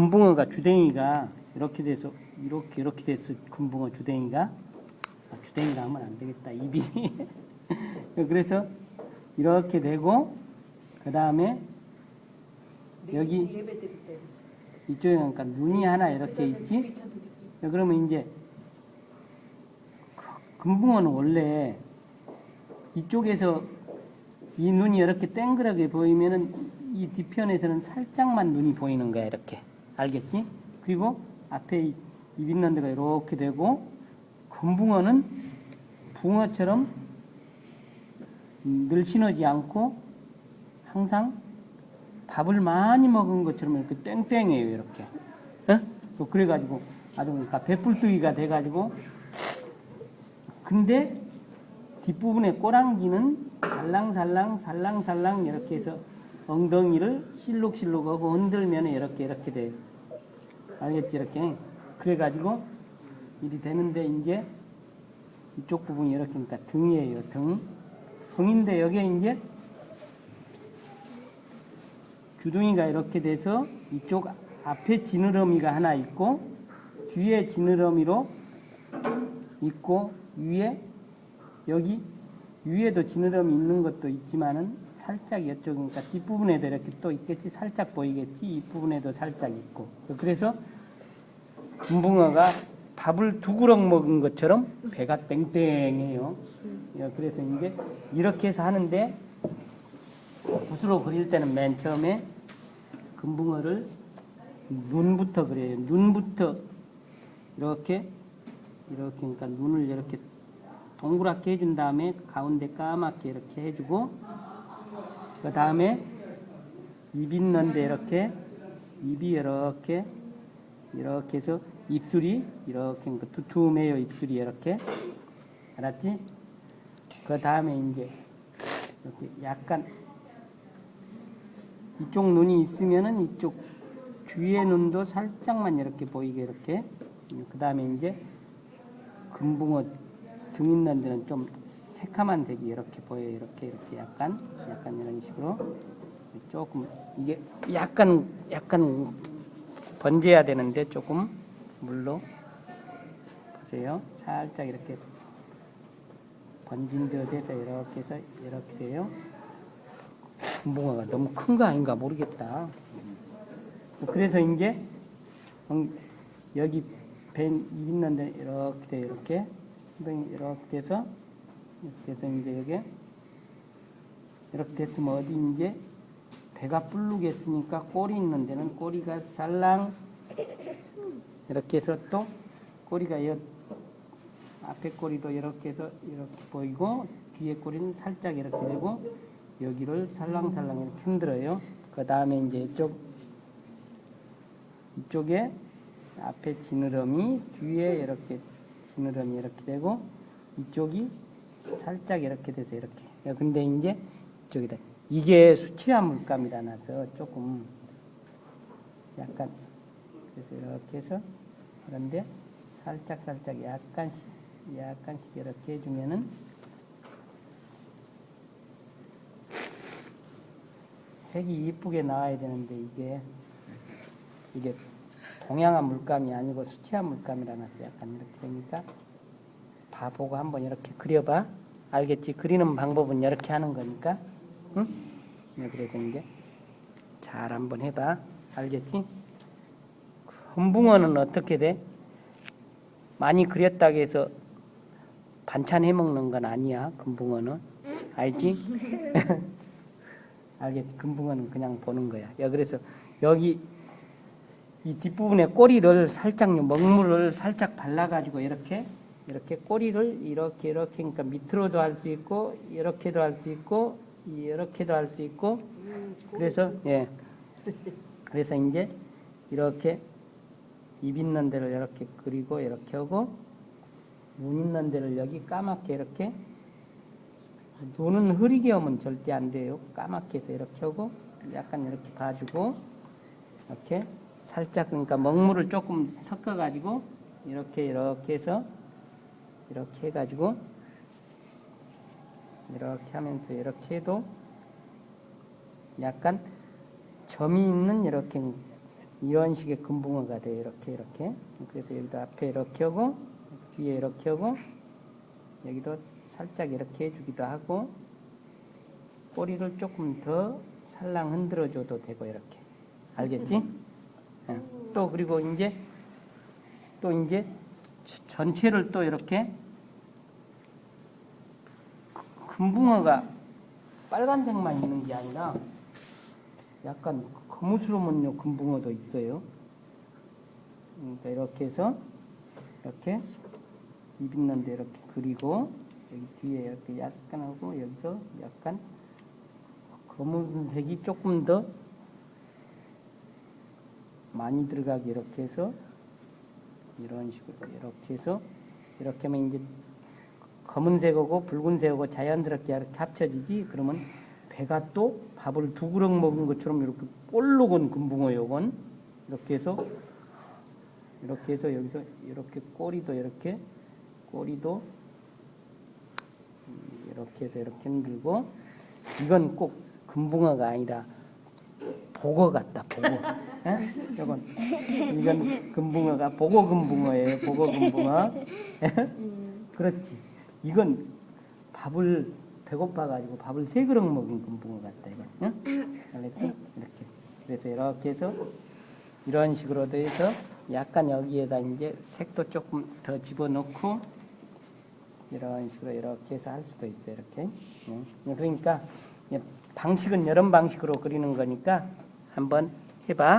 금붕어가 주댕이가 이렇게 돼서 이렇게 이렇게 돼서 금붕어 주댕이가? 아, 주댕이가 하면 안 되겠다 입이. 그래서 이렇게 되고 그 다음에 여기 이쪽에 그러니까 눈이 하나 이렇게 있지? 야, 그러면 이제 그 금붕어는 원래 이쪽에서 이 눈이 이렇게 땡그랗게 보이면은 이 뒤편에서는 살짝만 눈이 보이는 거야 이렇게 알겠지? 그리고 앞에 이- 입 있는 데가 이렇게 되고 금붕어는 붕어처럼 늘씬하지 않고 항상 밥을 많이 먹은 것처럼 이렇게 땡땡해요 이렇게 어? 또 그래가지고 아주 그러니까 배불뚝이가 돼가지고 근데 뒷부분에 꼬랑지는 살랑살랑 살랑살랑 이렇게 해서 엉덩이를 실룩실룩하고 흔들면 이렇게 이렇게 돼요 알겠지 이렇게 그래가지고 일이 되는데 이제 이쪽 부분이 이렇게 그러니까 등이에요 등. 등인데 여기에 이제 주둥이가 이렇게 돼서 이쪽 앞에 지느러미가 하나 있고 뒤에 지느러미로 있고 위에 여기 위에도 지느러미 있는 것도 있지만은 살짝 이쪽 그러니까 뒷부분에도 이렇게 또 있겠지 살짝 보이겠지 이 부분에도 살짝 있고 그래서 금붕어가 밥을 두 그릇 먹은 것처럼 배가 땡땡해요. 예, 그래서 이제 이렇게 해서 하는데 붓으로 그릴 때는 맨 처음에 금붕어를 눈부터 그려요. 눈부터 이렇게 이렇게 그러니까 눈을 이렇게 동그랗게 해준 다음에 가운데 까맣게 이렇게 해주고 그 다음에 입 있는데 이렇게 입이 이렇게 이렇게 해서 입술이 이렇게 두툼해요 입술이 이렇게 알았지? 그 다음에 이제 이렇게 약간 이쪽 눈이 있으면은 이쪽 뒤에 눈도 살짝만 이렇게 보이게 이렇게 그 다음에 이제 금붕어 등 있는 데는 좀 새카만 색이 이렇게 보여요. 이렇게 이렇게 약간 약간 이런 식으로. 조금 이게 약간 약간 번져야 되는데 조금 물로 보세요. 살짝 이렇게 번진 듯 해서 이렇게 해서 이렇게 돼요. 금붕어가 너무 큰 거 아닌가 모르겠다. 그래서 이제 엉- 여기 벤입 있는데 이렇게 돼 이렇게. 이렇게 돼서 이렇게 돼서 이제 여기 이렇게 됐으면 어디 이제 배가 불룩했으니까 꼬리 있는 데는 꼬리가 살랑 이렇게 해서 또 꼬리가 여 앞에 꼬리도 이렇게 해서 이렇게 보이고 뒤에 꼬리는 살짝 이렇게 되고 여기를 살랑살랑 이렇게 흔들어요. 그 다음에 이제 이쪽 이쪽에 앞에 지느러미 뒤에 이렇게 지느러미 이렇게 되고 이쪽이 살짝 이렇게 돼서 이렇게. 야, 근데 이제 이쪽이다. 이게 수치화 물감이라 나서 조금 약간 그래서 이렇게 해서 그런데 살짝 살짝 약간씩 약간씩 이렇게 해주면은 색이 이쁘게 나와야 되는데 이게 이게 동양화 물감이 아니고 수치화 물감이라서 약간 이렇게 되니까 봐보고 한번 이렇게 그려봐 알겠지? 그리는 방법은 이렇게 하는 거니까 응? 네, 그래서 이제 잘 한번 해봐 알겠지? 금붕어는 어떻게 돼? 많이 그렸다고 해서 반찬 해 먹는 건 아니야 금붕어는 알지? 알겠지? 금붕어는 그냥 보는 거야. 야, 그래서 여기 이 뒷부분에 꼬리를 살짝 먹물을 살짝 발라가지고 이렇게 이렇게 꼬리를 이렇게 이렇게 그러니까 밑으로도 할 수 있고 이렇게도 할 수 있고 이렇게도 할 수 있고 그래서 예 그래서 이제 이렇게 입 있는 데를 이렇게 그리고 이렇게 하고 눈 있는 데를 여기 까맣게 이렇게 눈은 흐리게 하면 절대 안 돼요. 까맣게 해서 이렇게 하고 약간 이렇게 봐주고 이렇게 살짝 그러니까 먹물을 조금 섞어 가지고 이렇게 이렇게 해서 이렇게 해 가지고 이렇게 하면서 이렇게 해도 약간 점이 있는 이렇게 이런 식의 금붕어가 돼요. 이렇게 이렇게. 그래서 여기도 앞에 이렇게 하고 뒤에 이렇게 하고 여기도 살짝 이렇게 해주기도 하고 꼬리를 조금 더 살랑 흔들어줘도 되고 이렇게 알겠지? 예. 또 그리고 이제 또 이제 저- 전체를 또 이렇게 금붕어가 빨간색만 있는 게 아니라 약간 거무스름한 요 금붕어도 있어요. 그러니까 이렇게 해서 이렇게 입 있는데 이렇게 그리고 여기 뒤에 이렇게 약간 하고 여기서 약간 검은색이 조금 더 많이 들어가게 이렇게 해서 이런 식으로 이렇게 해서 이렇게 하면 이제 검은색하고 붉은색하고 자연스럽게 이렇게 합쳐지지. 그러면 배가 또 밥을 두 그릇 먹은 것처럼 이렇게 볼록은 금붕어 요건 이렇게 해서 이렇게 해서 여기서 이렇게 꼬리도 이렇게 꼬리도 음, 이렇게 해서 이렇게 흔들고 이건 꼭 금붕어가 아니라 보거 같다 보거 예? 이건. 이건 금붕어가 보고 금붕어예요 보고 금붕어. 그렇지. 이건 밥을 배고파 가지고 밥을 세 그릇 먹은 금붕어 같다 이거 응? 알겠지 이렇게. 그래서 이렇게 해서 이런 식으로 돼서 약간 여기에다 이제 색도 조금 더 집어넣고 이런 식으로 이렇게 해서 할 수도 있어요 이렇게. 응? 그러니까 방식은 여러 방식으로 그리는 거니까 한번 해봐